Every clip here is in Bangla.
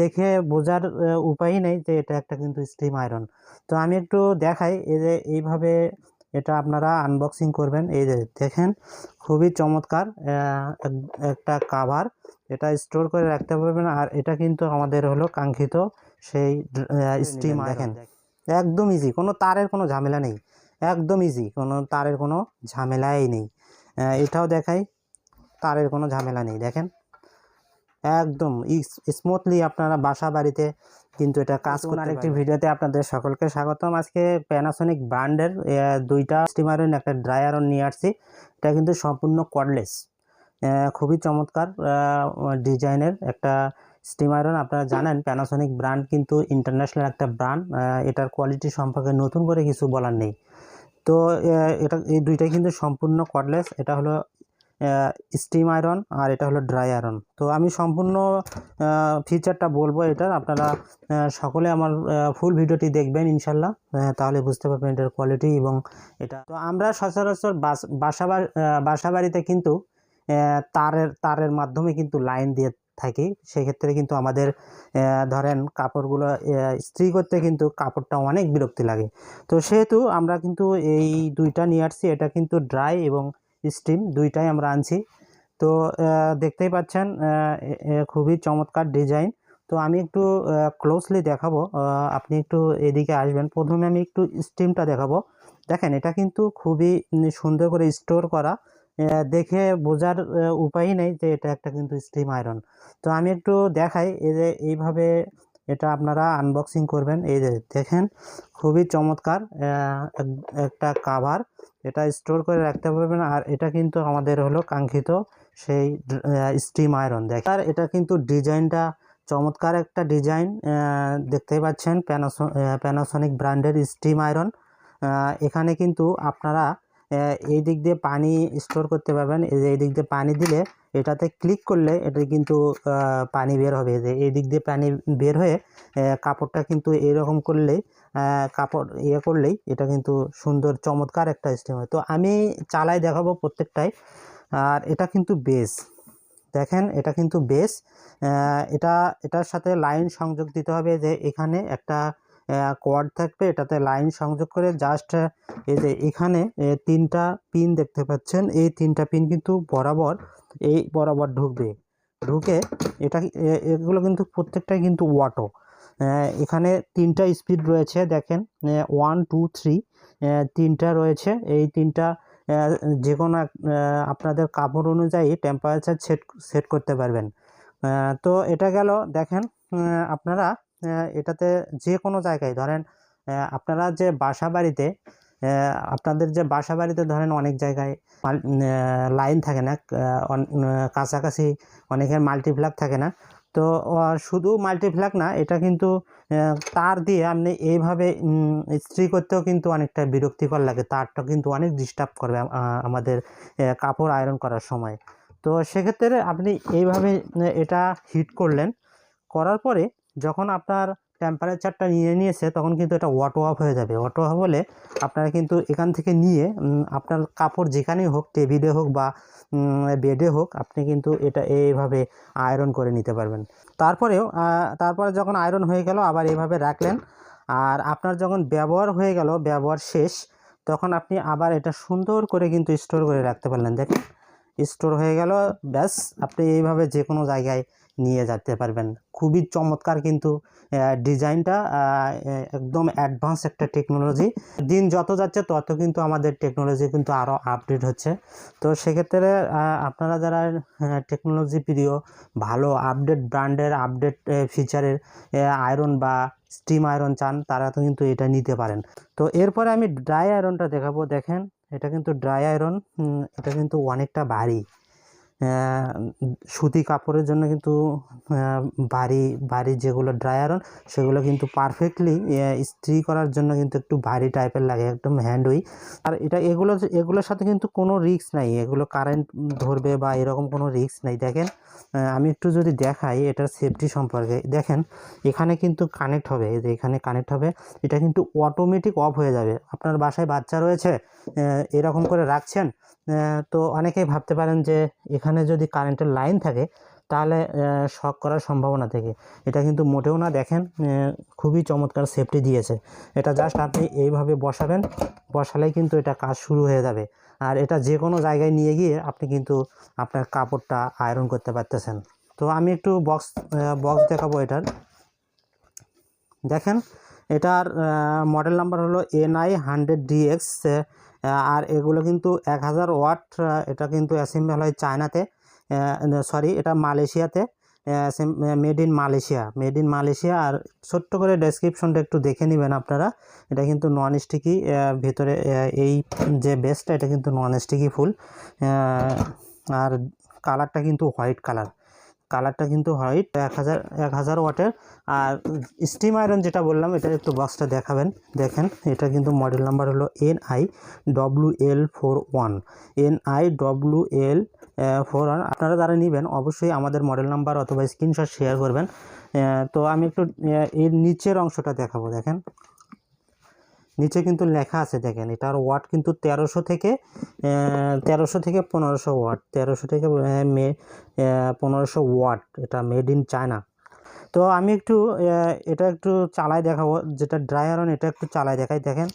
দেখে বোঝার উপায়ই নেই যে এটা একটা কিন্তু স্টিম আয়রন। তো আমি একটু দেখাই এই যে এইভাবে এটা আপনারা আনবক্সিং করবেন। এই যে দেখেন খুবই চমৎকার একটা কাভার এটা স্টোর করে রাখতে পারবেন আর এটা কিন্তু আমাদের হলো কাঙ্ক্ষিত সেই স্টিম দেখেন একদম ইজি কোনো তারের কোনো ঝামেলা নেই। একদম ইজি কোনো তারের কোনো ঝামেলাই নেই। এটাও দেখাই তারের কোনো ঝামেলা নেই দেখেন। একদম। স্মুথলি আপনারা বাসা বাড়িতে কিন্তু এটা কাজ করতে আরেকটি ভিডিওতে আপনাদের সকলকে স্বাগতম। আজকে প্যানাসোনিক ব্র্যান্ডের দুইটা স্টিম আয়রন একটা ড্রাই আয়রন নিয়ে আসছি। এটা কিন্তু সম্পূর্ণ কর্ডলেস খুবই চমৎকার ডিজাইনের একটা স্টিম আয়রন আপনারা জানেন প্যানাসোনিক ব্র্যান্ড কিন্তু ইন্টারন্যাশনাল একটা ব্র্যান্ড। এটার কোয়ালিটি সম্পর্কে নতুন করে কিছু বলার নেই। তো এটা এই দুইটাই কিন্তু সম্পূর্ণ কর্ডলেস এটা হলো স্টিম আয়রন আর এটা হলো ড্রাই আয়রন তো আমি সম্পূর্ণ ফিচারটা বলব এটার। আপনারা সকলে আমার ফুল ভিডিওটি দেখবেন ইনশাল্লাহ। তাহলে বুঝতে পারবেন এটার কোয়ালিটি এবং এটা। তো আমরা সচরাচর বাস বাসা বাড়িতে কিন্তু তারের তারের মাধ্যমে কিন্তু লাইন দিয়ে থাকি। সেক্ষেত্রে কিন্তু আমাদের ধরেন কাপড়গুলো ইস্ত্রি করতে কিন্তু কাপড়টা অনেক বিরক্তি লাগে। তো সেহেতু আমরা কিন্তু এই দুইটা নিয়ে আসছি। এটা কিন্তু ড্রাই এবং স্টিম দুইটাই আমরা আনছি। তো দেখতেই পাচ্ছেন খুবই চমৎকার ডিজাইন তো আমি একটু ক্লোজলি দেখাবো আপনি একটু এদিকে আসবেন। প্রথমে আমি একটু স্টিমটা দেখাবো। দেখেন, এটা কিন্তু খুবই সুন্দর করে স্টোর করা। দেখে বোঝার উপায়ই নেই যে এটা একটা কিন্তু স্টিম আয়রন তো আমি একটু দেখাই, এই যে এইভাবে এটা আপনারা আনবক্সিং করবেন। এই যে দেখেন, খুবই চমৎকার একটা কাভার এটা স্টোর করে রাখতে পারবেন। আর এটা কিন্তু আমাদের হলো কাঙ্ক্ষিত সেই স্টিম আয়রন দেখ আর এটা কিন্তু ডিজাইনটা চমৎকার একটা ডিজাইন দেখতেই পাচ্ছেন প্যানাসো প্যানাসনিক ব্র্যান্ডের স্টিম আয়রন এখানে কিন্তু আপনারা এই দিক দিয়ে পানি স্টোর করতে পারবেন। এই দিক দিয়ে পানি দিলে এটাতে ক্লিক করলে এটা কিন্তু পানি বের হবে। যে এই দিক দিয়ে পানি বের হয়ে কাপড়টা কিন্তু এরকম করলেই কাপড় ইয়ে করলেই এটা কিন্তু সুন্দর, চমৎকার একটা স্টিম হয়। তো আমি চালাই দেখাবো প্রত্যেকটাই। আর এটা কিন্তু বেস দেখেন, এটা কিন্তু বেস এটা, এটার সাথে লাইন সংযোগ দিতে হবে যে এখানে একটা কোয়াড থাকবে। এটাতে লাইন সংযোগ করে জাস্ট এই যে এখানে তিনটা পিন দেখতে পাচ্ছেন। এই তিনটা পিন কিন্তু বরাবর, এই বরাবর ঢুকবে। ঢুকে এটা এগুলো কিন্তু প্রত্যেকটাই কিন্তু ওয়াটো এখানে তিনটা স্পিড রয়েছে, দেখেন। ওয়ান টু থ্রি তিনটা রয়েছে। এই তিনটা যে কোনো আপনাদের কাপড় অনুযায়ী টেম্পারেচার সেট সেট করতে পারবেন। তো এটা গেল, দেখেন আপনারা এটাতে যে কোনো জায়গায় ধরেন আপনারা যে বাসা বাড়িতে আপনাদের যে বাসা বাড়িতে ধরেন অনেক জায়গায় লাইন থাকে না কাছাকাছি অনেকের মাল্টিপ্লাগ থাকে না, তো শুধু মাল্টিপ্লাগ না, এটা কিন্তু তার দিয়ে আপনি এইভাবে ইস্ত্রি করতেও কিন্তু অনেকটা বিরক্তিকর লাগে, তারটা কিন্তু অনেক ডিস্টার্ব করবে আমাদের কাপড় আয়রন করার সময়। তো সেক্ষেত্রে আপনি এইভাবে এটা হিট করলেন, করার পরে যখন আপনার টেম্পারেচারটা নিয়ে নিয়েছে, তখন কিন্তু এটা অটো অফ হয়ে যাবে। অটো অফ হলে আপনারা কিন্তু এখান থেকে নিয়ে আপনার কাপড় যেখানেই হোক, টেবিলে হোক বা বেডে হোক, আপনি কিন্তু এটা এইভাবে আয়রন করে নিতে পারবেন। তারপরেও তারপরে যখন আয়রন হয়ে গেল, আবার এইভাবে রাখলেন। আর আপনার যখন ব্যবহার হয়ে গেল, ব্যবহার শেষ, তখন আপনি আবার এটা সুন্দর করে কিন্তু স্টোর করে রাখতে পারলেন। দেখেন স্টোর হয়ে গেল, ব্যাস, আপনি এইভাবে যে কোনো জায়গায় নিয়ে যেতে পারবেন। খুবই চমৎকার কিন্তু ডিজাইনটা একদম অ্যাডভান্স একটা টেকনোলজি দিন যত যাচ্ছে তত কিন্তু আমাদের টেকনোলজি কিন্তু আরও আপডেট হচ্ছে। তো সেক্ষেত্রে আপনারা যারা টেকনোলজি প্রিয়, ভালো আপডেট ব্র্যান্ডের আপডেট ফিচারের আয়রন বা স্টিম আয়রন চান, তারা তো কিন্তু এটা নিতে পারেন। তো এরপরে আমি ড্রাই আয়রনটা দেখাবো। দেখেন, এটা কিন্তু ড্রাই আয়রন এটা কিন্তু অনেকটা ভারী। সুতি কাপড়ের জন্য কিন্তু ভারী ভারী যেগুলো ড্রাই সেগুলো কিন্তু পারফেক্টলি ইস্ত্রি করার জন্য কিন্তু একটু ভারী টাইপের লাগে, একদম হ্যান্ডউই আর এটা, এগুলো, এগুলোর সাথে কিন্তু কোনো রিক্স নাই, এগুলো কারেন্ট ধরবে বা এরকম কোনো রিক্স নাই। দেখেন আমি একটু যদি দেখাই, এটার সেফটি সম্পর্কে। দেখেন, এখানে কিন্তু কানেক্ট হবে যে এখানে কানেক্ট হবে, এটা কিন্তু অটোমেটিক অফ হয়ে যাবে। আপনার বাসায় বাচ্চা রয়েছে এরকম করে রাখছেন তো অনেকেই ভাবতে পারেন যে এখানে যদি কারেন্টের লাইন থাকে, তাহলে শক করার সম্ভাবনা থেকে। এটা কিন্তু মোটেও না, দেখেন খুবই চমৎকার সেফটি দিয়েছে। এটা জাস্ট আপনি এইভাবে বসাবেন, বসালেই কিন্তু এটা কাজ শুরু হয়ে যাবে। আর এটা যে কোনো জায়গায় নিয়ে গিয়ে আপনি কিন্তু আপনার কাপড়টা আয়রন করতে পারতেছেন। তো আমি একটু বক্স বক্স দেখাবো এটার। দেখেন এটার মডেল নাম্বার হলো এনআই হান্ড্রেড ডিএক্স আর এগুলো কিন্তু এক হাজার ওয়াট এটা কিন্তু অ্যাসেম্বল হয় চায়নাতে সরি এটা মালয়েশিয়াতে made in Malaysia made in Malaysia, আর ছোট্ট করে ডেসক্রিপশনটা একটু দেখে নেবেন আপনারা, এটা কিন্তু নন স্টিকি ভেতরে এই যে বেসটা এটা কিন্তু নন স্টিকি ফুল আর কালারটা কিন্তু হোয়াইট কালার কালারটা কিন্তু হোয়াইট এক হাজার এক হাজার ওয়াটের। আর স্টিম আয়রন যেটা বললাম, এটা একটু বক্সটা দেখাবেন। দেখেন, এটা কিন্তু মডেল নাম্বার হলো N I W L four one N I W L four one আপনারা যারা নেবেন, অবশ্যই আমাদের মডেল নাম্বার অথবা স্ক্রিনশট শেয়ার করবেন। তো আমি একটু এর নিচের অংশটা দেখাবো, দেখেন। নিচে কিন্তু লেখা আছে দেখেন এটার ওয়াট কিন্তু তেরোশো থেকে তেরোশো থেকে পনেরোশো ওয়াট, তেরোশো থেকে মে পনেরোশো ওয়াট, এটা মেড ইন চায়না তো আমি একটু এটা একটু চালাই দেখাবো, যেটা ড্রাই আয়রন এটা একটু চালাই দেখাই, দেখেন।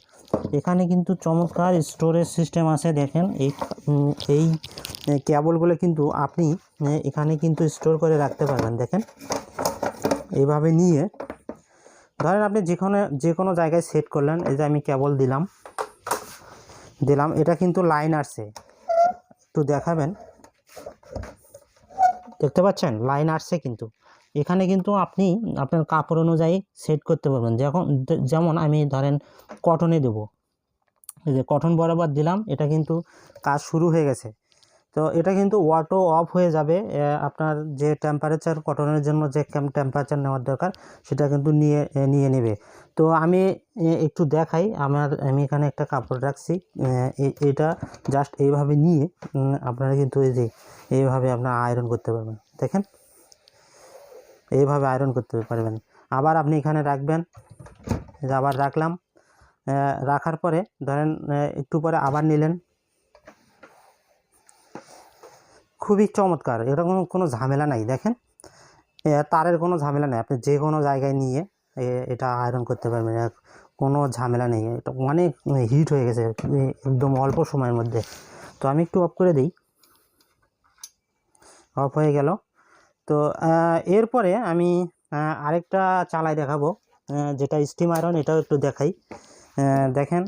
এখানে কিন্তু চমৎকার স্টোরেজ সিস্টেম আছে, দেখেন, এই এই কেবলগুলো কিন্তু আপনি এখানে কিন্তু স্টোর করে রাখতে পারবেন, দেখেন। এইভাবে নিয়ে ধরেন আপনি যে কোনো যে কোনো জায়গায় সেট করলেন, এই যে আমি কেবল দিলাম দিলাম, এটা কিন্তু লাইন আসছে। একটু দেখাবেন। দেখতে পাচ্ছেন? লাইন আসছে কিন্তু। এখানে কিন্তু আপনি, আপনার কাপড় অনুযায়ী সেট করতে পারবেন। যখন, যেমন আমি ধরেন কটনে দেব। এই যে কটন বরাবর দিলাম, এটা কিন্তু কাজ শুরু হয়ে গেছে। তো এটা কিন্তু ওয়াটো অফ হয়ে যাবে। আপনার যে টেম্পারেচার কটনের জন্য যে টেম্পারেচার নেওয়ার দরকার, সেটা কিন্তু নিয়ে নিয়ে নেবে। তো আমি একটু দেখাই, আমার, আমি এখানে একটা কাপড় রাখছি। এটা জাস্ট এইভাবে নিয়ে আপনারা কিন্তু এই যে, এইভাবে আপনার আয়রন করতে পারবেন। দেখেন? এইভাবে আয়রন করতে পারবেন। আবার আপনি এখানে রাখবেন আবার রাখলাম। রাখার পরে ধরেন একটু পরে আবার নিলেন। খুবই চমৎকার, এরকম কোনো কোনো ঝামেলা নাই। দেখেন তারের কোনো ঝামেলা নেই। আপনি যে কোনো জায়গায় নিয়ে এটা আয়রন করতে পারবেন। কোনো ঝামেলা নেই। এটা অনেক হিট হয়ে গেছে একদম অল্প সময়ের মধ্যে। তো আমি একটু অফ করে দিই। অফ হয়ে গেল। তো এরপরে আমি আরেকটা চালাই দেখাবো। যেটা স্টিম আয়রন এটাও একটু দেখাই। দেখেন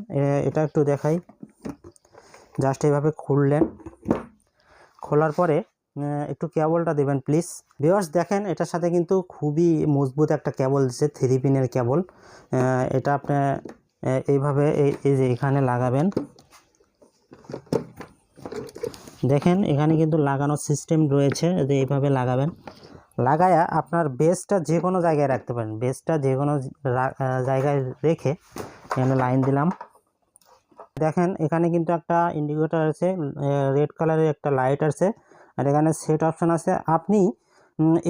এটা একটু দেখাই। জাস্ট এইভাবে খুললেন। খোলার পরে একটু কেবলটা দেবেন প্লিজ ভিউয়ার্স দেখেন, এটার সাথে কিন্তু খুবই মজবুত একটা কেবল দিচ্ছে থ্রি পিনের কেবল। এটা আপনি এইভাবে এই এই যে এখানে লাগাবেন। দেখেন, এখানে কিন্তু লাগানোর সিস্টেম রয়েছে, যে এইভাবে লাগাবেন। লাগায়া আপনার বেসটা যে কোনো জায়গায় রাখতে পারেন। বেসটা যে কোনো জায়গায় রেখে এখানে লাইন দিলাম। দেখেন, এখানে কিন্তু একটা ইন্ডিকেটর আছে রেড কালারের একটা লাইট আছে, আর এখানে সেট অপশন আছে। আপনি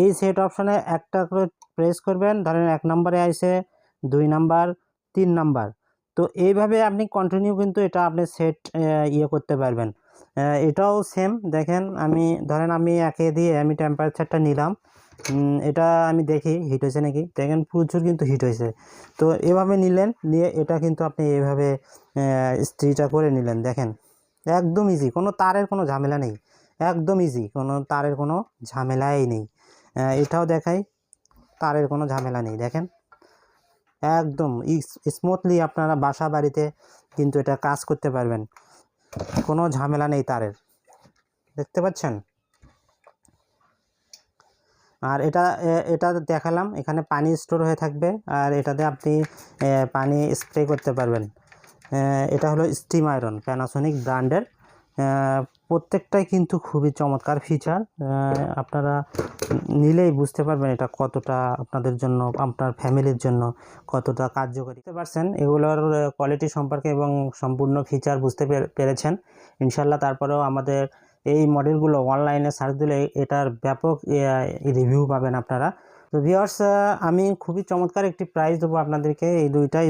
এই সেট অপশনে একটা করে প্রেস করবেন, ধরেন এক নম্বরে আইসে দুই নাম্বার তিন নাম্বার তো এইভাবে আপনি কন্টিনিউ কিন্তু এটা আপনি সেট ইয়ে করতে পারবেন। এটাও সেম দেখেন, আমি, ধরেন আমি একে দিয়ে, আমি টেম্পারেচারটা নিলাম। এটা আমি দেখি হিট হয়েছে নাকি? দেখেন, প্রচুর কিন্তু হিট হয়েছে। তো এভাবে নিলেন, নিয়ে এটা কিন্তু আপনি এভাবে স্ত্রীটা করে নিলেন, দেখেন। একদম ইজি কোনো তারের কোনো ঝামেলা নেই। একদম ইজি কোনো তারের কোনো ঝামেলাই নেই। এটাও দেখাই, তারের কোনো ঝামেলা নেই, দেখেন। একদম স্মুথলি আপনারা বাসা বাড়িতে কিন্তু এটা কাজ করতে পারবেন। কোনো ঝামেলা নেই তারের। দেখতে পাচ্ছেন? আর এটা এটা দেখালাম, এখানে পানি স্টোর হয়ে থাকবে, আর এটাতে আপনি পানি স্প্রে করতে পারবেন। এটা হলো স্টিম আয়রন প্যানাসোনিক ব্র্যান্ডের প্রত্যেকটাই কিন্তু খুবই চমৎকার ফিচার আপনারা নিলেই বুঝতে পারবেন এটা কতটা আপনাদের জন্য, আপনার ফ্যামিলির জন্য কতটা কার্যকরী। বুঝতে পারছেন? এগুলোর কোয়ালিটি সম্পর্কে এবং সম্পূর্ণ ফিচার বুঝতে পেরে- পেরেছেন। ইনশাল্লাহ তারপরেও আমাদের এই মডেলগুলো অনলাইনে সার্চ দিলে এটার ব্যাপক রিভিউ পাবেন আপনারা। তো ভিওর্স আমি খুবই চমৎকার একটি প্রাইস দেবো আপনাদেরকে, এই দুইটাই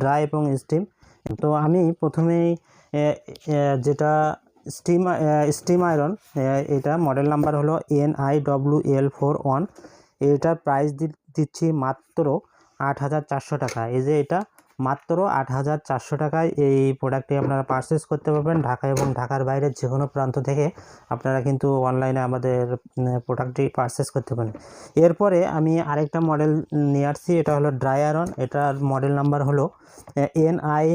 ড্রাই এবং স্টিম তো আমি প্রথমেই যেটা স্টিম স্টিম আয়রন এটা মডেল নাম্বার হলো N I W L four one এটার প্রাইস দিচ্ছি মাত্র আট হাজার চারশো টাকা। এই যে এটা মাত্র আট হাজার চারশো টাকায় এই প্রোডাক্টটি আপনারা পারচেস করতে পারবেন ঢাকা এবং ঢাকার বাইরের যে কোনো প্রান্ত থেকে আপনারা কিন্তু অনলাইনে আমাদের প্রোডাক্টটি পারচেস করতে পারেন। এরপরে আমি আরেকটা মডেল নিয়ে আসছি, এটা হলো ড্রাই আয়রন এটার মডেল নাম্বার হলো এন আই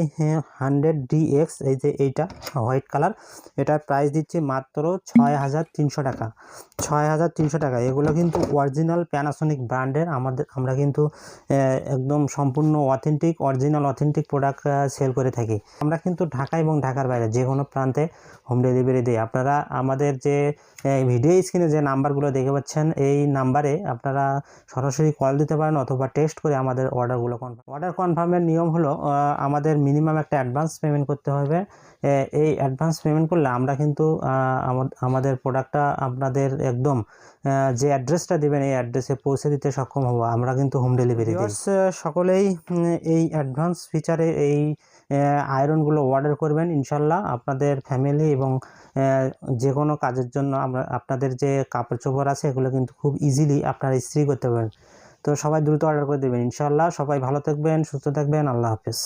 হান্ড্রেড ডিএক্স এই যে এইটা হোয়াইট কালার এটার প্রাইস দিচ্ছি মাত্র ছয় হাজার তিনশো টাকা। ছয় হাজার তিনশো টাকা, এগুলো কিন্তু অরিজিনাল প্যানাসোনিক ব্র্যান্ডের আমাদের, আমরা কিন্তু একদম সম্পূর্ণ authentic original authentic product sell করে থাকি। আমরা কিন্তু ঢাকা এবং ঢাকার বাইরে যে কোনো প্রান্তে হোম ডেলিভারি দিই। আপনারা আমাদের যে ভিডিও স্ক্রিনে যে নাম্বারগুলো দেখে পাচ্ছেন, এই নাম্বারে আপনারা সরাসরি কল দিতে পারেন অথবা টেস্ট করে আমাদের অর্ডারগুলো কনফার্ম অর্ডার কনফার্মের নিয়ম হলো আমাদের মিনিমাম একটা অ্যাডভান্স পেমেন্ট করতে হবে। এই অ্যাডভান্স পেমেন্ট করলে আমরা কিন্তু আমাদের প্রোডাক্টটা আপনাদের একদম যে অ্যাড্রেসটা দেবেন এই অ্যাড্রেসে পৌঁছে দিতে সক্ষম হব। আমরা কিন্তু হোম ডেলিভারি দিই। সকলেই এই অ্যাডভান্স ফিচারে এই আয়রনগুলো অর্ডার করবেন। ইনশাল্লাহ আপনাদের ফ্যামিলি এবং যে কোনো কাজের জন্য আমরা, আপনাদের যে কাপড় চোপড় আছে এগুলো কিন্তু খুব ইজিলি আপনারা ইস্ত্রি করতে পারেন তো সবাই দ্রুত অর্ডার করে দেবেন। ইনশাল্লাহ সবাই ভালো থাকবেন, সুস্থ থাকবেন। আল্লাহ হাফেজ।